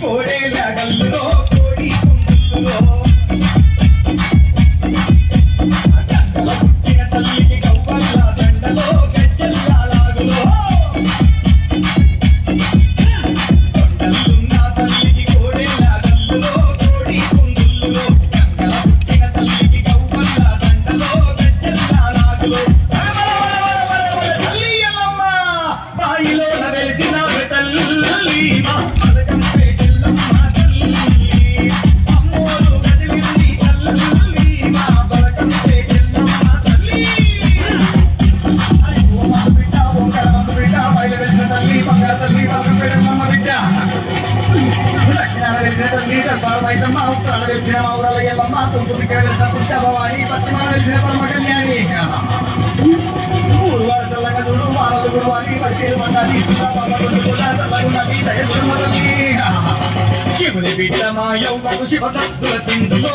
कोड़े लगलो తాళ పైసమ్మ ఉత్తరాలు వెలిసిన మా ఊరలో ఎల్లమ్మ తుంపుని కేవలసిన పుష్ట భవాని పశ్చిమాన వెలిసిన పరమ కళ్యాణి ఊరువాడ చల్లగా చూడు వారలు గురువాని పశ్చిమ మండాలి శివుని బిడ్డ మా శివ సత్తుల సింధులో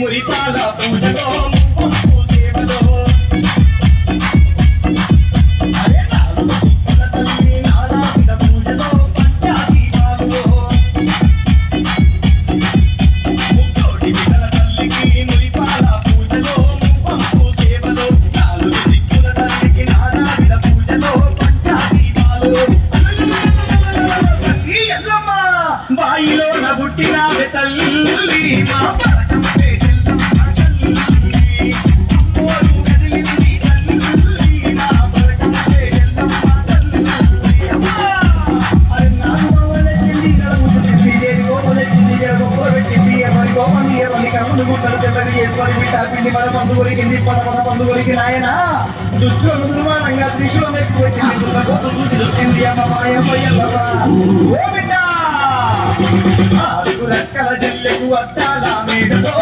मुरीद పందు నీ పడపడ పందు కొరికిన ఆయన దుష్టుల దుర్మానంగా త్రిశూలం ఎక్కువెట్టింది దుర్గొట్టింది అమ్మ మాయమ్మ బిడ్డ! రెక్కల చెల్లెకు అద్దాల మేడతో.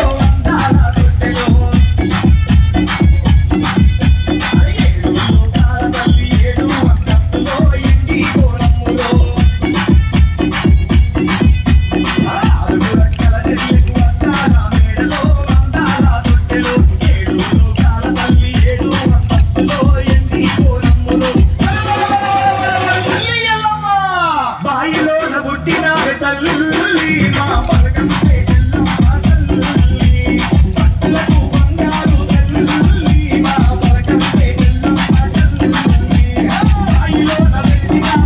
I'm gonna.